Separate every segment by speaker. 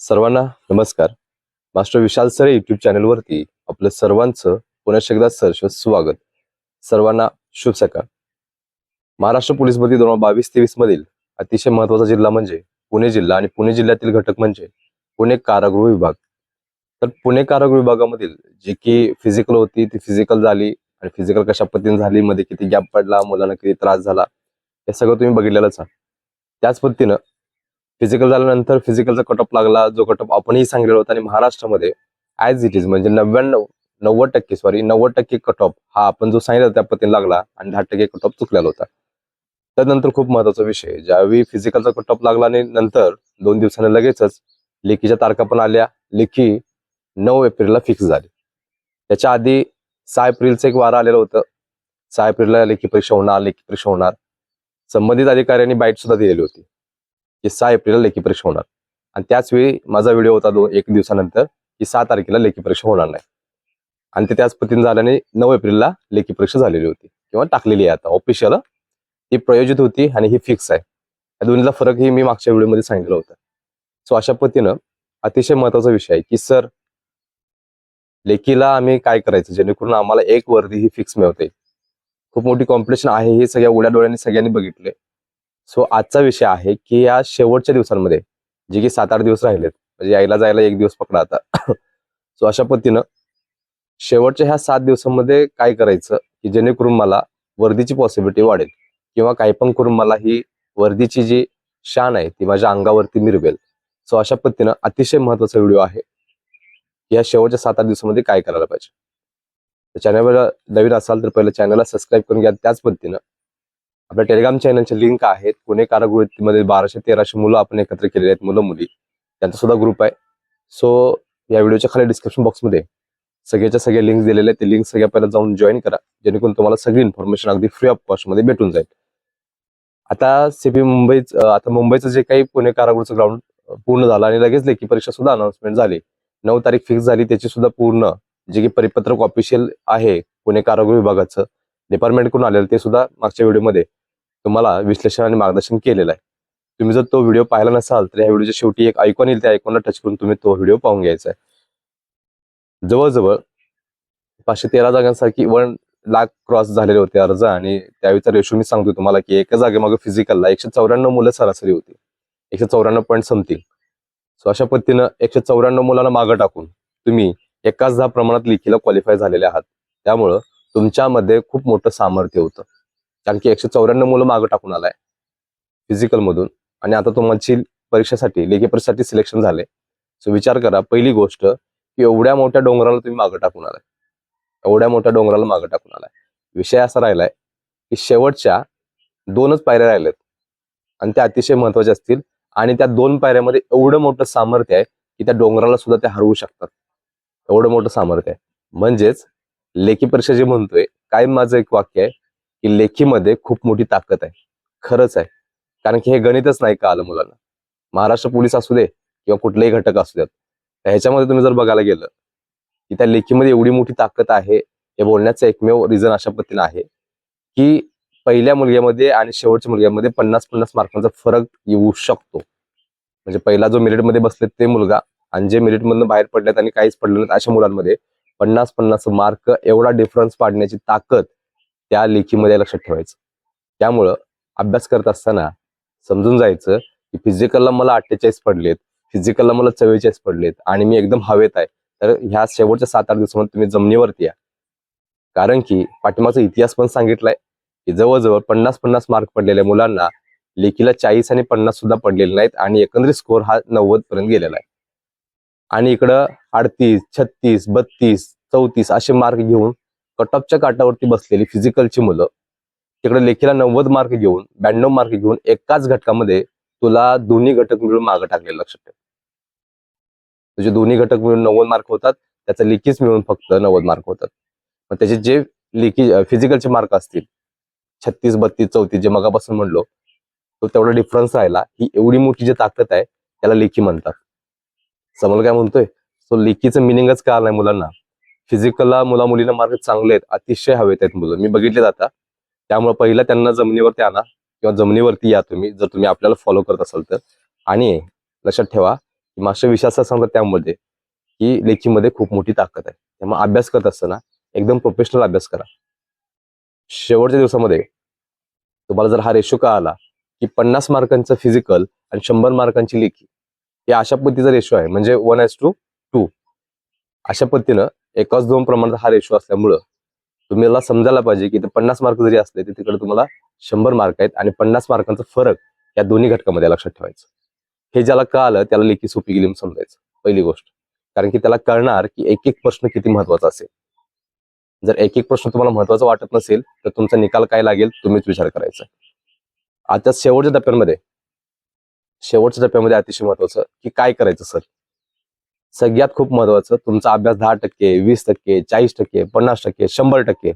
Speaker 1: सर्वांना नमस्कार. मास्टर विशाल सरे युट्यूब चॅनलवरती आपलं सर्वांचं पुन्हा एकदा सहर्ष स्वागत. सर्वांना शुभ सकाळ. महाराष्ट्र पोलीस भरती दोन हजार बावीस तेवीस मधील अतिशय महत्त्वाचा जिल्हा म्हणजे पुणे जिल्हा आणि पुणे जिल्ह्यातील घटक म्हणजे पुणे कारागृह विभाग. तर पुणे कारागृह विभागामधील जी की फिजिकल होती ती फिजिकल झाली आणि फिजिकल कशा पद्धतीने झाली मध्ये किती गॅप पडला मुलांना किती त्रास झाला हे सगळं तुम्ही बघितलेलंच आहात त्याच पद्धतीनं फिजिकल झाल्यानंतर फिजिकलचा कट ऑफ लागला. जो कट ऑफ आपणही सांगितलेला होता आणि महाराष्ट्रामध्ये ॲज इट इज म्हणजे नव्याण्णव नव्वद टक्के सॉरी नव्वद टक्के कट ऑफ हा आपण जो सांगितला त्या पद्धतीने लागला आणि दहा टक्के कट ऑफ चुकलेला होता. त्यानंतर खूप महत्त्वाचा विषय ज्यावेळी फिजिकलचा कट ऑफ लागला आणि नंतर दोन दिवसांनी लगेचच लेखीच्या तारखा पण आल्या. लेखी नऊ एप्रिलला फिक्स झाली. त्याच्या आधी सहा एप्रिलचं एक वारं आलेलं होतं. सहा एप्रिलला लेखी परीक्षा होणार लेखी परीक्षा होणार. संबंधित अधिकाऱ्यांनी बाईट सुद्धा दिलेली होती. की सहा एप्रिलला लेखी परीक्षा होणार. आणि त्याच वेळी माझा व्हिडिओ होता दोन एक दिवसानंतर की सहा तारखेला लेखी परीक्षा होणार नाही. आणि ते त्याच पद्धतीने झाल्याने नऊ एप्रिलला लेखी परीक्षा झालेली होती. किंवा टाकलेली आहे आता ऑफिशियल ती प्रयोजित होती आणि ही फिक्स आहे. या फरक फरकही मी मागच्या व्हिडिओमध्ये सांगितलं होतं. सो अशा पद्धतीनं अतिशय महत्त्वाचा विषय आहे की सर लेखीला आम्ही काय करायचं? जेणेकरून आम्हाला एक वर्दी ही फिक्स मिळते. खूप मोठी कॉम्पिटिशन आहे हे सगळ्या उड्या डोळ्यांनी सगळ्यांनी बघितले सो आजचा विषय आहे की या शेवटच्या दिवसांमध्ये जे की सात आठ दिवस राहिलेत म्हणजे यायला जायला एक दिवस पकडा आता. सो अशा पद्धतीनं शेवटच्या ह्या सात दिवसांमध्ये काय करायचं की जेणेकरून मला वर्दीची पॉसिबिलिटी वाढेल किंवा काही पण करून मला ही वर्दीची जी शान आहे ती माझ्या अंगावरती मिरवेल. सो अशा पद्धतीनं अतिशय महत्त्वाचा व्हिडिओ आहे या शेवटच्या सात आठ दिवसामध्ये काय करायला पाहिजे. चॅनलवर नवीन असाल तर पहिलं चॅनलला सबस्क्राईब करून घ्या. त्याच पद्धतीनं आपल्या टेलिग्राम चॅनलचे लिंक आहेत. पुणे कारागृहमध्ये बाराशे तेराशे मुलं आपण एकत्र केलेले आहेत मुलं मुली. त्यांचा सुद्धा ग्रुप आहे. सो या व्हिडिओच्या खाली डिस्क्रिप्शन बॉक्समध्ये सगळ्याच्या सगळ्या लिंक दिलेले आहेत. ते लिंक सगळ्या पहिला जाऊन जॉईन करा. जेणेकरून तुम्हाला सगळी इन्फॉर्मेशन अगदी फ्री ऑफ कॉस्टमध्ये भेटून जाईल. आता सीपी मुंबईच आता मुंबईचं जे काही पुणे कारागृहचं ग्राउंड पूर्ण झालं आणि लगेच लेखी परीक्षा सुद्धा अनाउन्समेंट झाली. नऊ तारीख फिक्स झाली त्याची सुद्धा पूर्ण जे की परिपत्रक ऑफिशियल आहे पुणे कारागृह विभागाचं डिपार्टमेंटकडून आलेलं ते सुद्धा मागच्या व्हिडिओमध्ये तुम्हाला विश्लेषण आणि मार्गदर्शन केलेलं आहे. तुम्ही जर तो व्हिडिओ पाहिला नसाल तर या व्हिडिओच्या शेवटी एक ऐकून येईल. त्या ऐकॉनला टच करून तुम्ही तो व्हिडिओ पाहून घ्यायचा आहे. जवळजवळ पाचशे तेरा जागांसाठी वन लाख क्रॉस झालेले होते अर्ज आणि त्यावेळीचा रेशो मी सांगतो तुम्हाला की एका जागेमागे फिजिकलला एकशे चौऱ्याण्णव मुलं सरासरी होती. एकशे चौऱ्याण्णव पॉईंट समथिंग सो अशा पद्धतीनं एकशे चौऱ्याण्णव मुलांना मागं टाकून तुम्ही एकाच दहा प्रमाणात लिखीला क्वालिफाय झालेले आहात. त्यामुळं तुमच्यामध्ये खूप मोठं सामर्थ्य होतं. कारण की एकशे चौऱ्याण्णव मुलं मागं टाकून आलाय फिजिकल मधून. आणि आता तुमची परीक्षेसाठी लेखी परीक्षेसाठी सिलेक्शन झाले सो विचार करा पहिली गोष्ट की एवढ्या मोठ्या डोंगराला तुम्ही मागं टाकून आलाय. एवढ्या मोठ्या डोंगराला मागं टाकून आलाय. विषय असा राहिलाय की शेवटच्या दोनच पायऱ्या राहिल्यात. आणि त्या अतिशय महत्त्वाच्या असतील. आणि त्या दोन पायऱ्यामध्ये एवढं मोठं सामर्थ्य आहे की त्या डोंगराला सुद्धा ते हरवू शकतात. एवढं मोठं सामर्थ्य आहे. म्हणजेच लेखी परीक्षा जे म्हणतोय काय माझं एक वाक्य आहे की लेखीमध्ये खूप मोठी ताकद आहे. खरंच आहे. कारण की हे गणितच नाही का आलं मुलांना. महाराष्ट्र पोलीस असू दे किंवा कुठलेही घटक असू द्यात ह्याच्यामध्ये तुम्ही जर बघायला गेलं की त्या लेखीमध्ये एवढी मोठी ताकद आहे हे बोलण्याचं एकमेव रिझन अशा पद्धतीने आहे की पहिल्या मुलग्यामध्ये आणि शेवटच्या मुलग्यामध्ये पन्नास पन्नास मार्कांचा फरक येऊ शकतो. म्हणजे पहिला जो मेरिटमध्ये बसले ते मुलगा आणि जे मेरिटमधून बाहेर पडलेत आणि काहीच पडले नाहीत अशा मुलांमध्ये पन्नास पन्नास मार्क एवढा डिफरन्स पाडण्याची ताकद त्या लेखीमध्ये लक्षात ठेवायचं. त्यामुळं अभ्यास करत असताना समजून जायचं की फिजिकलला मला अठ्ठेचाळीस पडलेत फिजिकलला मला चव्वेचाळीस पडलेत आणि मी एकदम हवेत आहे. तर ह्या शेवटच्या सात आठ दिवसामध्ये तुम्ही जमिनीवरती या. कारण की पाठिंबाचा इतिहास पण सांगितलाय की जवळजवळ पन्नास पन्नास मार्क पडलेल्या मुलांना लेखीला चाळीस आणि पन्नास सुद्धा पडलेले नाहीत आणि एकंदरीत स्कोअर हा नव्वद पर्यंत गेलेला आहे. आणि इकडं अडतीस छत्तीस बत्तीस चौतीस असे मार्क घेऊन कट ऑफच्या काटावरती बसलेली फिजिकलची मुलं तिकडे लेखीला नव्वद मार्क घेऊन ब्याण्णव मार्क घेऊन एकाच घटकामध्ये तुला दोन्ही घटक मिळून मागं टाकले लक्षात ठेव. तुझे दोन्ही घटक मिळून नव्वद मार्क होतात त्याचा लिखीच मिळून फक्त नव्वद मार्क होतात. मग त्याचे जे लिखी फिजिकलचे मार्क असतील छत्तीस बत्तीस चौतीस जे मगापासून म्हणलो तो तेवढा डिफरन्स राहिला ही एवढी मोठी जी ताकद आहे त्याला लेखी म्हणतात. समोर काय म्हणतोय? सो लेखीचं मिनिंगच कळालं नाही मुलांना. फिजिकलला मुला मुलींना मार्क चांगले आहेत अतिशय हवेत आहेत मुलं. मी बघितले जाता त्यामुळे पहिला त्यांना जमिनीवरती आणा किंवा जमिनीवरती या तुम्ही जर तुम्ही आपल्याला फॉलो करत असाल तर. आणि लक्षात ठेवा की मागच्या विषय सांगतात त्यामध्ये की लेखीमध्ये खूप मोठी ताकद आहे. त्यामुळे अभ्यास करत असताना एकदम प्रोफेशनल अभ्यास करा. शेवटच्या दिवसामध्ये तुम्हाला जर हा रेशो का आला की पन्नास मार्कांचं फिजिकल आणि शंभर मार्कांची लेखी हे अशा पद्धतीचा रेशो आहे. म्हणजे वन एस टू टू अशा पद्धतीनं एकाच दोन प्रमाणात हा रेशो असल्यामुळं तुम्हाला समजायला पाहिजे की इथे पन्नास मार्क जरी असले तर तिकडे तुम्हाला शंभर मार्क आहेत आणि पन्नास मार्कांचा फरक या दोन्ही घटकामध्ये लक्षात ठेवायचं. हे ज्याला कळालं त्याला लेखी सोपी गेली म्हणून समजायचं. पहिली गोष्ट. कारण की त्याला कळणार की एक एक प्रश्न किती महत्त्वाचा असेल. जर एक एक प्रश्न तुम्हाला महत्त्वाचा वाटत नसेल तर तुमचा निकाल काय लागेल तुम्हीच विचार करायचा. आता शेवटच्या टप्प्यांमध्ये शेवटच्या टप्प्यामध्ये अतिशय महत्वाचं की काय करायचं सर? सगळ्यात खूप महत्वाचं तुमचा अभ्यास दहा टक्के वीस टक्के चाळीस टक्के पन्नास टक्के शंभर टक्के.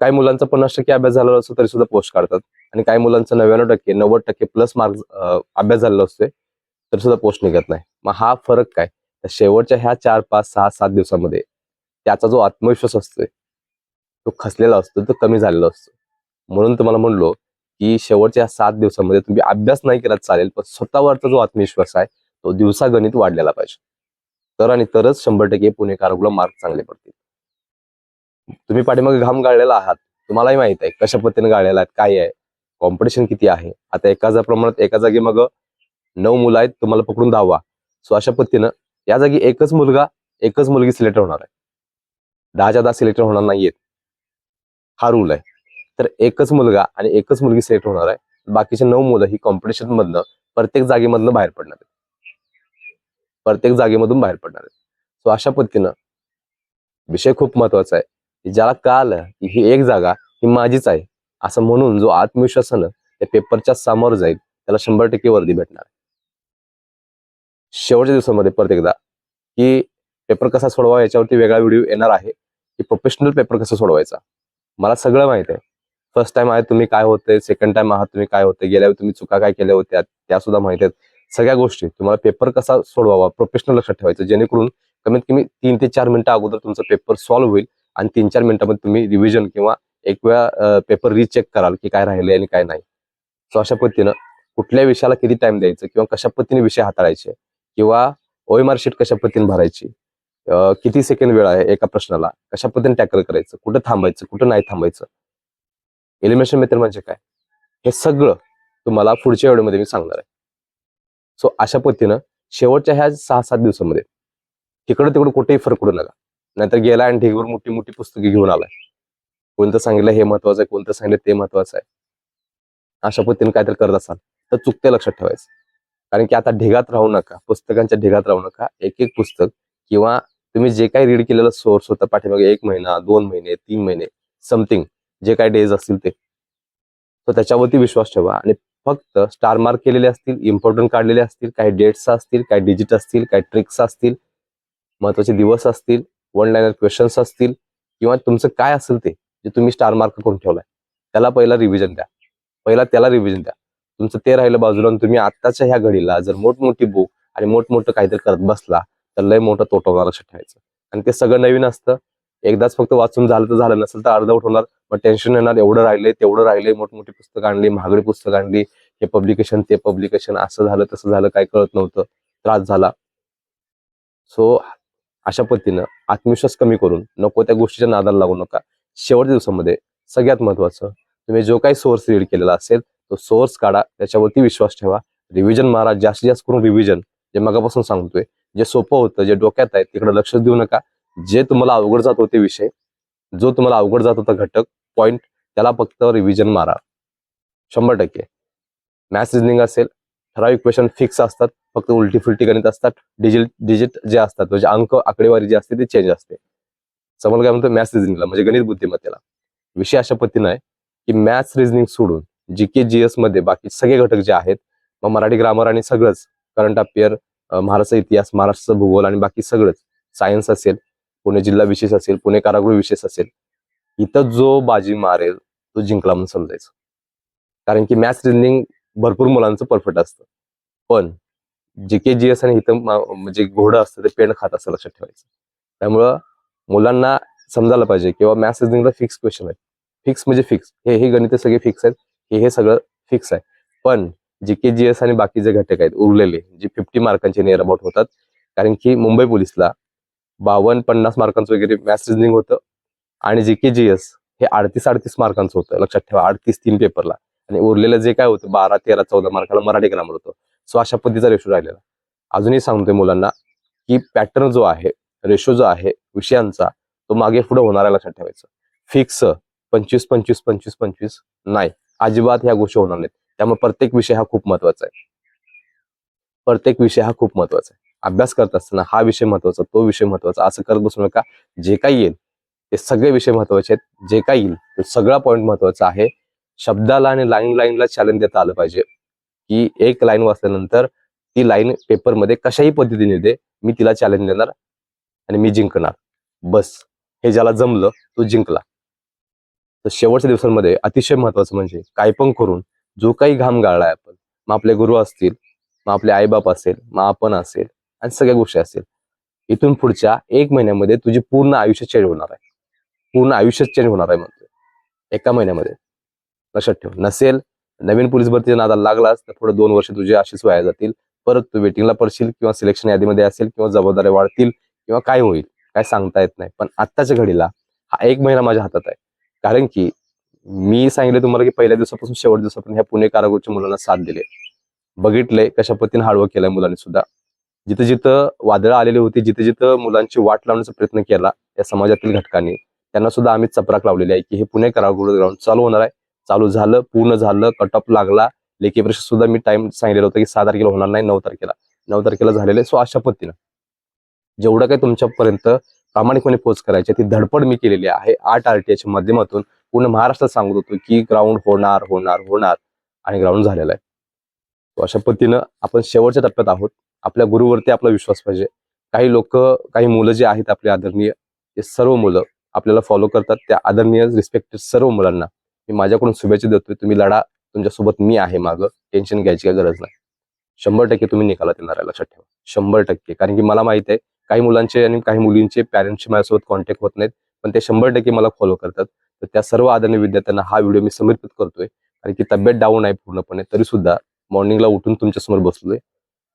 Speaker 1: काही मुलांचा पन्नास टक्के अभ्यास झालेला असतो तरी सुद्धा पोस्ट काढतात. आणि काही मुलांचा नव्याण्णव टक्के नव्वद टक्के प्लस मार्क अभ्यास झालेला असतोय तरी सुद्धा पोस्ट निघत नाही. मग हा फरक काय? तर शेवटच्या ह्या चार पाच सहा सात दिवसामध्ये त्याचा जो आत्मविश्वास असतोय तो खसलेला असतो तो कमी झालेला असतो. म्हणून तुम्हाला म्हणलो की शेवटच्या सात दिवसामध्ये तुम्ही अभ्यास नाही केला चालेल पण स्वतःवरचा जो आत्मविश्वास आहे तो दिवसागणित वाढलेला पाहिजे. तर आणि तरच शंभर टक्के पुणे पुणेकारांना मार्क चांगले पडतील. तुम्ही पाठीमागे घाम गाळलेला आहात. तुम्हालाही माहीत आहे कशा पद्धतीने गाळलेला आहे काय आहे कॉम्पिटिशन किती आहे. आता एका जा प्रमाणात एका जागी मग नऊ मुलं आहेत तुम्हाला पकडून धावा सो अशा पद्धतीनं या जागी एकच मुलगा एकच मुलगी सिलेक्ट होणार आहे. दहाच्या दहा सिलेक्ट होणार नाहीयेत. हा रूल आहे. तर एकच मुलगा आणि एकच मुलगी सिलेक्ट होणार आहे. बाकीचे नऊ मुलं ही कॉम्पिटिशन मधनं प्रत्येक जागेमधनं बाहेर पडणार आहेत. प्रत्येक जागेमधून बाहेर पडणार आहे सो अशा पद्धतीनं विषय खूप महत्त्वाचा आहे की ज्याला कळालं की ही एक जागा ही माझीच आहे असं म्हणून जो आत्मविश्वासानं त्या पेपरच्या समोर जाईल त्याला शंभर टक्के वर्दी भेटणार शेवटच्या दिवसामध्ये परत एकदा की पेपर कसा सोडवा याच्यावरती वेगळा व्हिडिओ येणार आहे की प्रोफेशनल पेपर कसा सोडवायचा? मला सगळं माहीत आहे. फर्स्ट टाइम आहे तुम्ही काय होते? सेकंड टाइम आहात तुम्ही काय होते? गेल्यावर तुम्ही चुका काय केल्या होत्या? त्या सुद्धा माहिती आहेत. सगळ्या गोष्टी तुम्हाला पेपर कसा सोडवावा प्रोफेशनल लक्षात ठेवायचं. जेणेकरून कमीत कमी तीन ते चार मिनिटं अगोदर तुमचा पेपर सॉल्व्ह होईल आणि तीन चार मिनिटामध्ये तुम्ही रिव्हिजन किंवा एक वेळा पेपर रिचेक कराल की काय राहिले आणि काय नाही. सो अशा पद्धतीनं कुठल्या विषयाला किती टाइम द्यायचं किंवा कशा पद्धतीने विषय हाताळायचे किंवा ओएमआर शीट कशा पद्धतीने भरायची किती सेकंड वेळ आहे एका प्रश्नाला कशा पद्धतीने टॅकल करायचं कुठं थांबायचं कुठं नाही थांबायचं. एलिमिनेशन मेथड म्हणजे काय? हे सगळं तुम्हाला पुढच्या वेळेमध्ये मी सांगणार आहे. सो अशा पद्धतीनं शेवटच्या ह्या सहा सात दिवसामध्ये तिकडं तिकडं कुठेही फरक पडू नका. नाहीतर गेला आणि ढेगवर मोठी मोठी पुस्तके घेऊन आलाय. कोणतं सांगितलं हे महत्वाचं आहे कोणतं सांगितलं ते महत्वाचं आहे. अशा पद्धतीने काहीतरी करत असाल तर चुकते लक्षात ठेवायचं. कारण की आता ढिगात राहू नका पुस्तकांच्या ढिगात राहू नका. एक एक पुस्तक किंवा तुम्ही जे काही रीड केलेलं सोर्स होतं पाठीमागे एक महिना दोन महिने तीन महिने समथिंग जे काही डेज असतील ते. तर त्याच्यावरती विश्वास ठेवा आणि फक्त स्टार मार्क केलेले असतील इम्पॉर्टंट काढलेले असतील काही डेट्स असतील काही डिजिट असतील काही ट्रिक्स असतील महत्त्वाचे दिवस असतील वन लाईनर क्वेश्चन्स असतील किंवा तुमचं काय असेल ते जे तुम्ही स्टार मार्क करून ठेवलाय त्याला पहिला रिव्हिजन द्या. पहिला त्याला रिव्हिजन द्या. तुमचं ते राहिलं बाजूला तुम्ही आत्ताच्या ह्या घडीला जर मोठमोठी बुक आणि मोठमोठं काहीतरी करत बसला तर लय मोठं तोटा होणार लक्षात ठेवायचं. आणि ते सगळं नवीन असतं. एकदाच फक्त वाचून झालं तर झालं नसेल तर अर्धवट होणार मग टेन्शन येणार एवढं राहिले तेवढं राहिले मोठमोठी पुस्तकं आणली महागडी पुस्तकं आणली हे पब्लिकेशन ते पब्लिकेशन असं झालं तसं झालं काय कळत नव्हतं. त्रास झाला. सो अशा पद्धतीनं आत्मविश्वास कमी करून नको त्या गोष्टीच्या नादाला लागू नका. शेवटच्या दिवसामध्ये सगळ्यात महत्वाचं तुम्ही जो काही सोर्स रीड केलेला असेल तो सोर्स काढा त्याच्यावरती विश्वास ठेवा. रिव्हिजन मारा जास्तीत जास्त करून रिव्हिजन जे मगापासून सांगतोय जे सोपं होतं जे डोक्यात आहे तिकडे लक्ष देऊ नका. जे तुम्हाला अवघड जात होते विषय जो तुम्हाला अवघड जात होता घटक पॉइंट त्याला फक्त रिव्हिजन मारा. शंभर टक्के. मॅथ्स रिजनिंग असेल ठराविक क्वेश्चन फिक्स असतात फक्त उलटी फुलटी गणित असतात डिजिट डिजिट जे असतात म्हणजे अंक आकडेवारी जी असते ती चेंज असते. समोर काय म्हणतो मॅथ्स रिजनिंगला म्हणजे गणित बुद्धिमत्तेला. विषय अशा पद्धतीनं आहे की मॅथ्स रिजनिंग सोडून जी के जी एसमध्ये बाकी सगळे घटक जे आहेत मग मराठी ग्रामर आणि सगळंच करंट अफेअर महाराष्ट्र इतिहास महाराष्ट्र भूगोल आणि बाकी सगळंच सायन्स असेल पुणे जिल्हा विशेष असेल पुणे कारागृह विशेष असेल इथं जो बाजी मारेल तो जिंकला म्हणून समजायचं. कारण की मॅथ्स रिजनिंग भरपूर मुलांचं परफेक्ट असतं. पण जे के जी एस आणि इथं म्हणजे घोडं असतं ते पेंड खात असं लक्षात ठेवायचं. त्यामुळं मुलांना समजायला पाहिजे किंवा मॅथ्स रिजनिंगला फिक्स क्वेश्चन आहे फिक्स म्हणजे फिक्स हे हे गणित सगळे फिक्स आहेत. हे हे सगळं फिक्स आहे. पण जी के जी एस आणि बाकीचे घटक आहेत उरलेले जे फिफ्टी मार्कांचे नियर अबाउट होतात कारण की मुंबई पोलिसला बावन्न पन्नास मार्कांचं वगैरे मॅथ्स रिझनिंग होतं आणि जे के जी एस हे अडतीस अडतीस मार्कांचं होतं लक्षात ठेवा अडतीस तीन पेपरला आणि उरलेलं जे काय होतं बारा तेरा चौदा मार्काला मराठी ग्रामर होतं. सो अशा पद्धतीचा रेशो राहिलेला. अजूनही सांगतोय मुलांना की पॅटर्न जो आहे रेशो जो आहे विषयांचा तो मागे पुढे होणार लक्षात ठेवायचं. फिक्स पंचवीस पंचवीस पंचवीस पंचवीस नाही. अजिबात ह्या गोष्टी होणार नाहीत. त्यामुळे प्रत्येक विषय हा खूप महत्त्वाचा आहे. प्रत्येक विषय हा खूप महत्त्वाचा आहे. अभ्यास करत असताना हा विषय महत्त्वाचा तो विषय महत्त्वाचा असं करत बसू नका. जे काही येईल ते सगळे विषय महत्त्वाचे आहेत. जे काही येईल तो सगळा पॉईंट महत्त्वाचा आहे. शब्दाला आणि लाईन लाईनला चॅलेंज देता आलं पाहिजे. की एक लाईन वाचल्यानंतर ती लाईन पेपरमध्ये कशाही पद्धतीने दे मी तिला चॅलेंज देणार आणि मी जिंकणार. बस. हे ज्याला जमलं तो जिंकला. तर शेवटच्या दिवसांमध्ये अतिशय महत्वाचं म्हणजे काय पण करून जो काही घाम गाळलाय आपण मग आपले गुरु असतील मग आपले आईबाप असेल मग आपण असेल आणि सगळ्या गोष्टी असेल इथून पुढच्या एक महिन्यामध्ये तुझी पूर्ण आयुष्य चेंज होणार आहे. पूर्ण आयुष्य चेंज होणार आहे म्हणतोय. एका महिन्यामध्ये. लक्षात ठेव. नसेल नवीन पोलीस भरतीचा नादा लागलास तर पुढे दोन वर्ष तुझे अशीच वाया जातील. परत तू वेटिंगला पडशील किंवा सिलेक्शन यादीमध्ये असेल किंवा जबाबदाऱ्या वाढतील किंवा काय होईल काय सांगता येत नाही. पण आत्ताच्या घडीला हा एक महिना माझ्या हातात आहे. कारण की मी सांगितलं तुम्हाला की पहिल्या दिवसापासून शेवट दिवसापासून ह्या पुणे कारागृहच्या मुलांना साथ दिले बघितलंय कशा पद्धतीने हार्डवर्क केलंय मुलांनी सुद्धा. जिथं जिथं वादळं आलेली होती जिथं जिथं मुलांची वाट लावण्याचा प्रयत्न केला या समाजातील घटकांनी त्यांना सुद्धा आम्ही चपराक लावलेली आहे की हे पुणे कारागृह ग्राउंड चालू होणार आहे. चालू झालं पूर्ण झालं कटअप लागला. लेखी परीक्षा सुद्धा मी टाइम सांगितलेलं होतं की सहा तारखेला होणार नाही नऊ तारखेला. नऊ तारखेला झालेले सो अशा पद्धतीनं. जेवढं काही तुमच्यापर्यंत प्रामाणिकपणे पोच करायची ती धडपड मी केलेली आहे. आठ आर टी माध्यमातून पूर्ण महाराष्ट्रात सांगत होतो की ग्राउंड होणार होणार होणार आणि ग्राउंड झालेला आहे. अशा पद्धतीनं आपण शेवटच्या टप्प्यात आहोत. आपल्या गुरुवरती आपला विश्वास पाहिजे. काही लोक काही मुलं जे आहेत आपले आदरणीय ते सर्व मुलं आपल्याला फॉलो करतात. त्या आदरणीय रिस्पेक्टेड सर्व मुलांना मी माझ्याकडून शुभेच्छा देतोय. तुम्ही लढा. तुमच्यासोबत मी आहे मागं. टेन्शन घ्यायची काय गरज नाही. शंभर टक्के तुम्ही निकालात येणार आहे लक्षात ठेवा. शंभर टक्के. कारण की मला माहीत आहे काही मुलांचे आणि काही मुलींचे पॅरेंट्सचे माझ्यासोबत कॉन्टॅक्ट होत नाहीत. पण ते शंभर टक्के मला फॉलो करतात. तर त्या सर्व आदरणीय विद्यार्थ्यांना हा व्हिडिओ मी समर्पित करतोय. कारण की तब्येत डाऊन आहे पूर्णपणे. तरी सुद्धा मॉर्निंगला उठून तुमच्यासमोर बसलोय.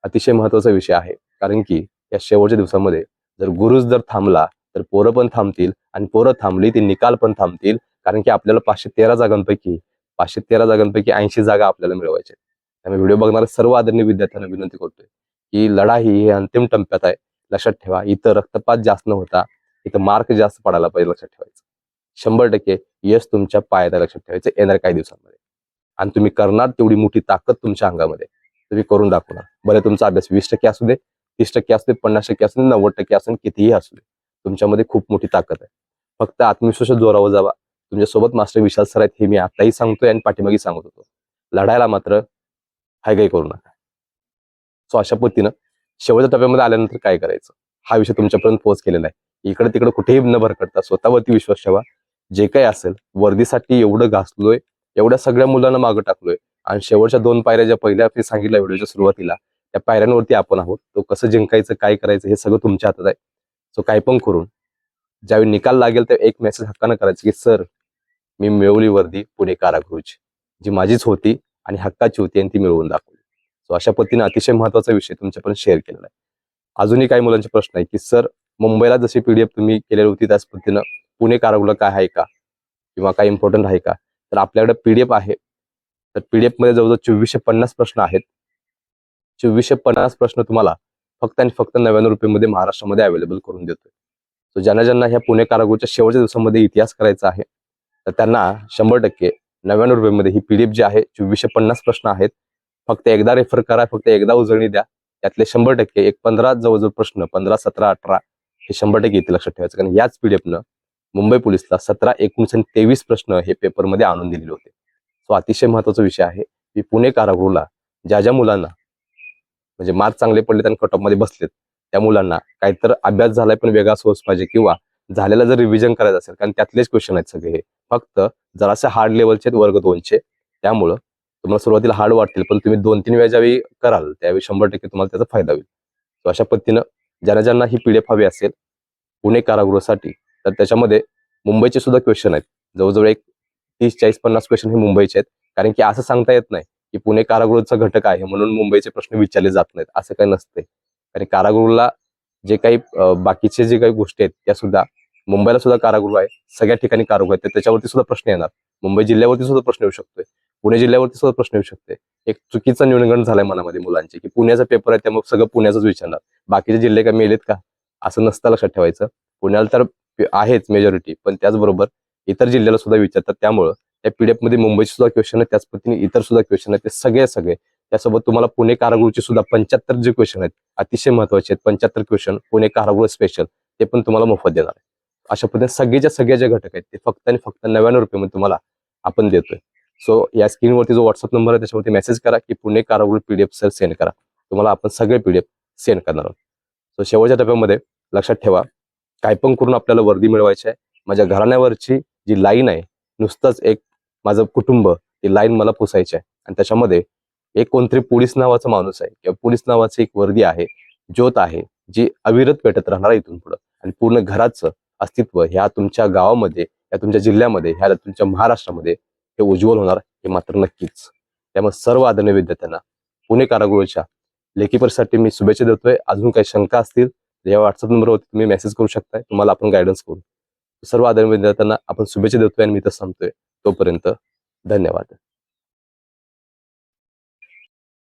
Speaker 1: अतिशय महत्त्वाचा विषय आहे. कारण की या शेवटच्या दिवसामध्ये जर गुरुज जर थांबला तर पोरं पण थांबतील आणि पोरं थांबली ते निकाल पण थांबतील. कारण की आपल्याला पाचशे तेरा जागांपैकी पाचशे तेरा जागांपैकी ऐंशी जागा आपल्याला मिळवायच्या त्यामुळे व्हिडिओ बघणाऱ्या सर्व आदरणीय विद्यार्थ्यांना विनंती करतोय की लढाई ही अंतिम टप्प्यात आहे. लक्षात ठेवा इथं रक्तपात जास्त न होता इथं मार्क जास्त पडायला पाहिजे लक्षात ठेवायचं. शंभर टक्के यश तुमच्या पायात लक्षात ठेवायचं येणार काही दिवसांमध्ये. आणि तुम्ही करणार तेवढी मोठी ताकद तुमच्या अंगामध्ये. तुम्ही करून दाखवणार. भले तुमचा अभ्यास वीस टक्के असू दे तीस टक्के असू दे पन्नास टक्के असू दे नव्वद टक्के असू दे कितीही असू दे तुमच्यामध्ये खूप मोठी ताकद आहे. फक्त आत्मविश्वास जोरावर जावा. तुमच्यासोबत मास्टर विशाल सर आहेत हे मी आताही सांगतोय आणि पाठीमागे सांगत होतो. लढायला मात्र हाय काही करू नका. सो अशा पद्धतीनं शेवटच्या टप्प्यामध्ये आल्यानंतर काय करायचं? हा विषय तुमच्यापर्यंत पोहोच केलेला आहे. इकडे तिकडे कुठेही न भरकडता स्वतःवरती विश्वास ठेवा. जे काही असेल वर्दीसाठी एवढं घासलोय एवढ्या सगळ्या मुलांना मागं टाकलोय आणि शेवटच्या दोन पायऱ्या ज्या पहिल्या मी सांगितल्या व्हिडिओच्या सुरुवातीला त्या पायऱ्यांवरती आपण आहोत. तो कसं जिंकायचं काय करायचं हे सगळं तुमच्या हातात आहे. सो काय पण करून ज्यावेळी निकाल लागेल तर एक मेसेज हक्कानं करायचं की सर मी मिळवली वर्दी पुणे कारागृहची जी माझीच होती आणि हक्काची होती आणि ती मिळवून दाखवली. सो अशा पद्धतीने अतिशय महत्त्वाचा विषय तुमच्यापर्यंत शेअर केलेला आहे. अजूनही काही मुलांचे प्रश्न आहे की सर मुंबईला जशी पीडीएफ तुम्ही केलेली होती त्याच पद्धतीनं पुणे कारागृह काय आहे का? किंवा काय इम्पॉर्टंट आहे का? तर आपल्याकडे पीडीएफ आहे. तर पीडीएफमध्ये जवळजवळ चोवीसशे पन्नास प्रश्न आहेत. चोवीसशे पन्नास प्रश्न तुम्हाला फक्त आणि फक्त नव्याण्णव रुपये महाराष्ट्रामध्ये अवेलेबल करून देतोय. सो ज्यांना ज्यांना ह्या पुणे कारागृहच्या शेवटच्या दिवसामध्ये इतिहास करायचा आहे तर त्यांना शंभर टक्के नव्याण्णव रुपयेमध्ये ही पीडीएफ जी आहे चोवीसशे पन्नास प्रश्न आहेत. फक्त एकदा रेफर करा फक्त एकदा उजळणी द्या. त्यातले शंभर टक्के एक पंधरा जवळजवळ प्रश्न पंधरा सतरा अठरा हे शंभर टक्के येते लक्षात ठेवायचं. कारण याच पीडीएफनं मुंबई पोलिसला सतरा एकोणीस आणि तेवीस प्रश्न हे पेपरमध्ये आणून दिलेले होते. सो अतिशय महत्त्वाचा विषय आहे की पुणे कारागृहला ज्या ज्या मुलांना म्हणजे मार्क चांगले पडले आणि कटॉपमध्ये बसलेत त्या मुलांना. काहीतर अभ्यास झालाय पण वेगळा सोर्स पाहिजे किंवा झालेला जर रिव्हिजन करायचं असेल कारण त्यातलेच क्वेश्चन आहेत सगळे हे. फक्त जरासे हार्ड लेवलचे आहेत वर्ग दोनचे त्यामुळं तुम्हाला सुरुवातीला हार्ड वाटतील पण तुम्ही दोन तीन वेळा ज्यावेळी कराल त्यावेळी शंभर टक्के तुम्हाला त्याचा फायदा होईल. So अशा पद्धतीनं ज्यांना ज्यांना ही पीडीएफ हवी असेल पुणे कारागृहासाठी तर त्याच्यामध्ये मुंबईचे सुद्धा क्वेश्चन आहेत. जवळजवळ एक तीस चाळीस पन्नास क्वेश्चन हे मुंबईचे आहेत. कारण की असं सांगता येत नाही की पुणे कारागृहाचा घटक आहे म्हणून मुंबईचे प्रश्न विचारले जात नाहीत. असं काही नसते आणि कारागृहला जे काही बाकीचे जे काही गोष्टी आहेत त्या सुद्धा मुंबईला सुद्धा कारागृह आहे सगळ्या ठिकाणी कारागृह आहेत त्याच्यावरती सुद्धा प्रश्न येणार. मुंबई जिल्ह्यावरती सुद्धा प्रश्न येऊ शकतोय. पुणे जिल्ह्यावरती सुद्धा प्रश्न येऊ शकते एक चुकीचा न्यूनगंड झालाय मनामध्ये मुलांचे की पुण्याचा पेपर आहे त्यामुळे सगळं पुण्याचाच विचारणार. बाकीचे जिल्हे काय मेलेत का? असं नसतं लक्षात ठेवायचं. पुण्याला तर आहेच मेजॉरिटी पण त्याचबरोबर इतर जिल्ह्याला सुद्धा विचारतात. त्यामुळं त्या पीडीएफमध्ये मुंबईचे सुद्धा क्वेश्चन आहे त्याच पद्धतीने इतर सुद्धा क्वेश्चन आहे ते सगळे सगळे त्यासोबत तुम्हाला पुणे कारागृहचे सुद्धा पंच्याहत्तर जे क्वेश्चन आहेत अतिशय महत्त्वाचे आहेत. पंच्याहत्तर क्वेश्चन पुणे कारागृह स्पेशल ते पण तुम्हाला मोफत देणार आहे. अशा पद्धतीने सगळेच्या सगळे जे घटक आहेत ते फक्त आणि फक्त नव्याण्णव रुपये तुम्हाला आपण देतोय. सो या स्क्रीनवरती जो व्हॉट्सअप नंबर आहे त्याच्यावरती मेसेज करा की पुणे कारागृह पीडीएफ सर सेंड करा. तुम्हाला आपण सगळे पीडीएफ सेंड करणार आहोत. सो शेवटच्या टप्प्यामध्ये लक्षात ठेवा काय पण करून आपल्याला वर्दी मिळवायची आहे. माझ्या घराण्यावरची जी लाईन आहे नुसतंच एक माझं कुटुंब ती लाईन मला पुसायची आहे. आणि त्याच्यामध्ये एक कोणतरी पोलीस नावाचा माणूस आहे किंवा पोलीस नावाची एक वर्दी आहे ज्योत आहे जी अविरत पेटत राहणार आहे इथून पुढं. आणि पूर्ण घराचं अस्तित्व ह्या तुमच्या गावामध्ये या तुमच्या जिल्ह्यामध्ये ह्या तुमच्या महाराष्ट्रामध्ये हे उज्ज्वल होणार हे मात्र नक्कीच. त्यामुळे सर्व आदरणीय विद्यार्थ्यांना पुणे कारागृहाच्या लेखीपरसाठी मी शुभेच्छा देतोय. अजून काही शंका असतील या व्हॉट्सअप नंबरवरती तुम्ही मेसेज करू शकताय. तुम्हाला आपण गायडन्स करू सर्व आदरणीय विद्यार्थ्यांना आपण शुभेच्छा देतोय आणि मी तर सांगतोय तोपर्यंत धन्यवाद.